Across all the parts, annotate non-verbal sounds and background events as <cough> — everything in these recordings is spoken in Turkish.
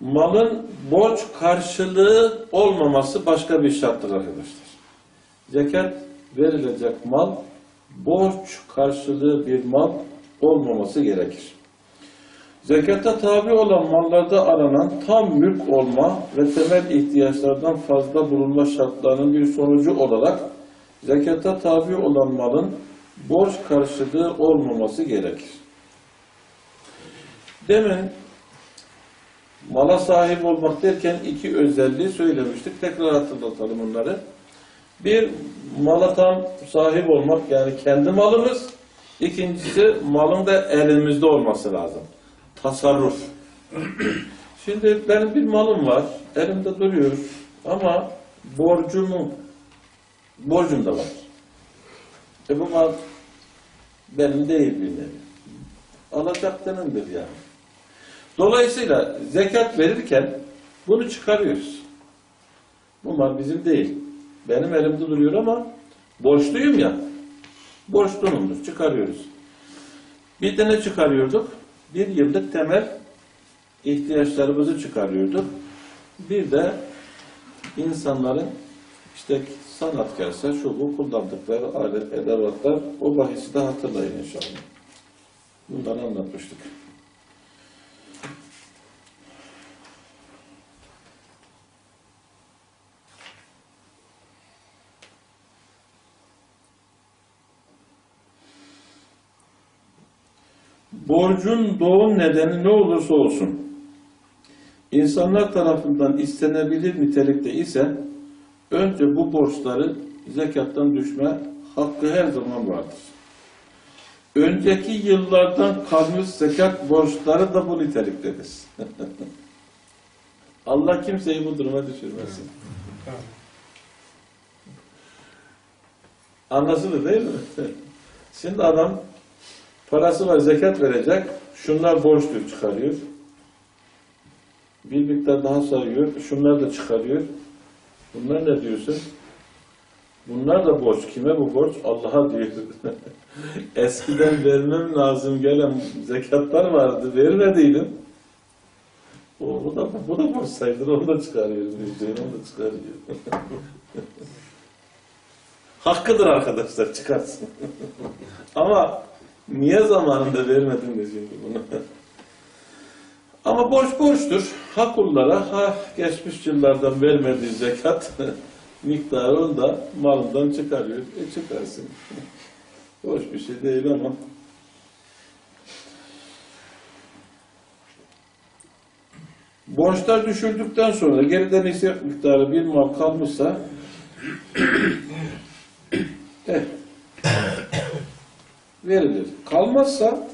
malın borç karşılığı olmaması başka bir şarttır arkadaşlar. Zekat verilecek mal borç karşılığı bir mal olmaması gerekir. Zekata tabi olan mallarda aranan tam mülk olma ve temel ihtiyaçlardan fazla bulunma şartlarının bir sonucu olarak zekata tabi olan malın borç karşılığı olmaması gerekir. Demin mala sahip olmak derken iki özelliği söylemiştik. Tekrar hatırlatalım bunları. Bir, mala tam sahip olmak yani kendi malımız. İkincisi, malın da elimizde olması lazım. Tasarruf. <clears throat> Şimdi benim bir malım var, elimde duruyor ama borcumu, borcum da var. E bu mal benim değil bir nevi. Alacaklarındır yani. Dolayısıyla zekat verirken bunu çıkarıyoruz. Bu mal bizim değil. Benim elimde duruyor ama borçluyum ya. Borçlunumdur. Çıkarıyoruz. Bir de ne çıkarıyorduk? Bir yıllık temel ihtiyaçlarımızı çıkarıyorduk. Bir de insanların işte sanatkarsa şu bu kullandıkları alet, edevatlar o bahisi de hatırlayın inşallah. Bunları anlatmıştık. Borcun doğum nedeni ne olursa olsun, insanlar tarafından istenebilir nitelikte ise, önce bu borçları zekattan düşme hakkı her zaman vardır. Önceki yıllardan kalmış zekat borçları da bu niteliktedir. <laughs> Allah kimseyi bu duruma düşürmesin. Anlaşıldı değil mi? <laughs> Şimdi adam parası var zekat verecek. Şunlar borçtur çıkarıyor. Bir miktar daha sayıyor. Şunlar da çıkarıyor. Bunlar ne diyorsun? Bunlar da borç. Kime bu borç? Allah'a diyor. <laughs> Eskiden vermem lazım gelen zekatlar vardı. Vermediydim. O, bu da, bu da borç sayılır. Onu da çıkarıyor. Diyeceğim, onu da çıkarıyor. <laughs> Hakkıdır arkadaşlar çıkarsın. <laughs> Ama niye zamanında vermedin de şimdi bunu? <laughs> Ama borç borçtur. Ha kullara, ha geçmiş yıllardan vermediği zekat <laughs> miktarını da malından çıkarıyor. E çıkarsın. <laughs> Hoş bir şey değil ama. Borçlar düşürdükten sonra geriden ise miktarı bir mal kalmışsa <clears throat> eh, verilir. Kalmazsa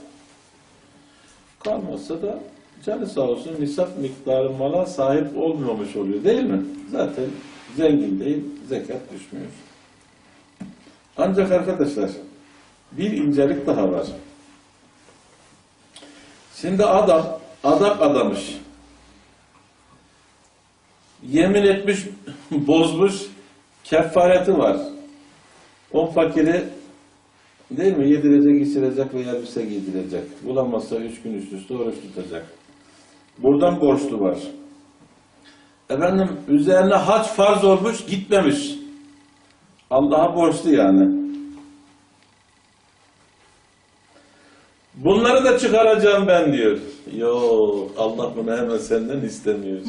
kalmazsa da canı sağ olsun nisap miktarı mala sahip olmamış oluyor değil mi? Zaten zengin değil, zekat düşmüyor. Ancak arkadaşlar bir incelik daha var. Şimdi adam, adak adamış. Yemin etmiş, bozmuş, kefareti var. On fakiri değil mi? Yedirecek, içirecek ve elbise giydirecek. Bulamazsa üç gün üst üste oruç tutacak. Buradan borçlu var. Efendim üzerine hac farz olmuş, gitmemiş. Allah'a borçlu yani. Bunları da çıkaracağım ben diyor. Yok Allah bunu hemen senden istemiyor.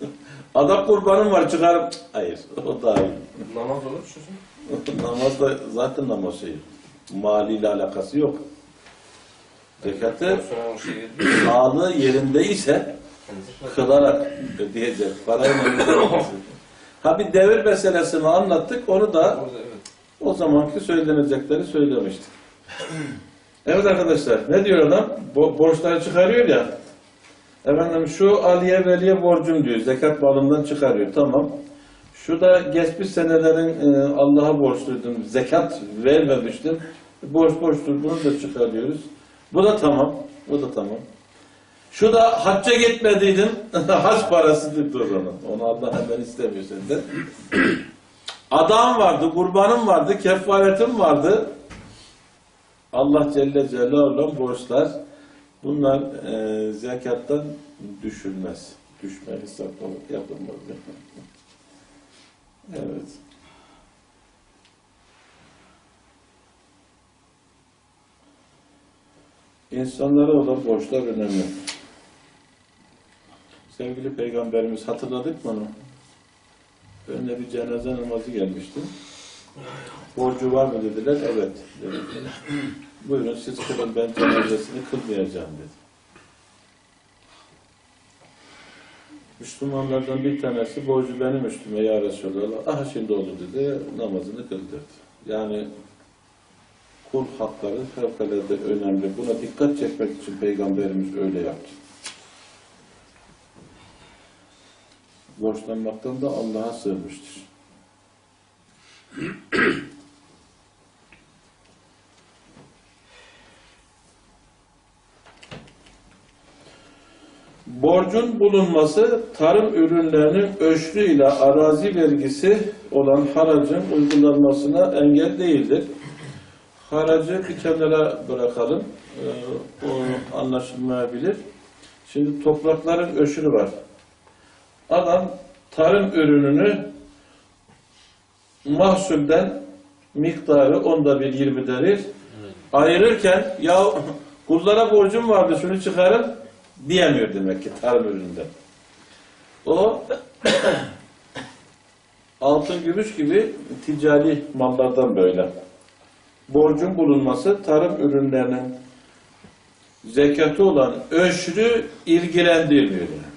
<laughs> Adam kurbanım var çıkarım. Cık, Hayır o daha iyi. Namaz olur çözüm. <laughs> namaz da zaten namaz şey. Maliyle alakası yok. Zekatı şey sağlığı yerindeyse kılarak ödeyecek. Parayla. Ha bir devir meselesini anlattık. Onu da o zamanki söylenecekleri söylemiştik. Evet arkadaşlar, ne diyor adam? Bo borçları çıkarıyor ya. Efendim şu Aliye Veliye borcum diyor, zekat malından çıkarıyor, tamam. Şu da geçmiş senelerin e, Allah'a borçluydum, zekat vermemiştim. Borç borçtur, bunu da çıkarıyoruz. Bu da tamam, bu da tamam. Şu da hacca gitmediydim, <laughs> hac parası tuttu o zaman. Onu Allah hemen istemiyor senden. Adam vardı, kurbanım vardı, kefaretim vardı. Allah Celle Celaluhu'nun borçlar bunlar e, zekattan düşülmez. düşme hesaplamak yapılmaz. Evet. İnsanlara olan borçlar önemli. Sevgili Peygamberimiz hatırladık mı onu? Önüne bir cenaze namazı gelmişti. Borcu var mı dediler. Evet dedi. Buyurun siz kılın ben cenazesini kılmayacağım dedi. Müslümanlardan bir tanesi borcu benim üstüme ya Resulallah. Aha şimdi oldu dedi. Namazını kıldırdı. Yani kul hakları fevkalade önemli. Buna dikkat çekmek için Peygamberimiz öyle yaptı. Borçlanmaktan da Allah'a sığınmıştır. Borcun bulunması tarım ürünlerinin öşrü ile arazi vergisi olan haracın uygulanmasına engel değildir. Haracı bir kenara bırakalım. Ee, o anlaşılmayabilir. Şimdi toprakların öşrü var. Adam tarım ürününü mahsulden miktarı onda bir yirmi verir. Ayırırken ya kullara borcum vardı şunu çıkarın diyemiyor demek ki tarım ürününden. O <coughs> altın gümüş gibi ticari mallardan böyle. Borcun bulunması tarım ürünlerinin zekatı olan öşrü ilgilendirmiyor. yani.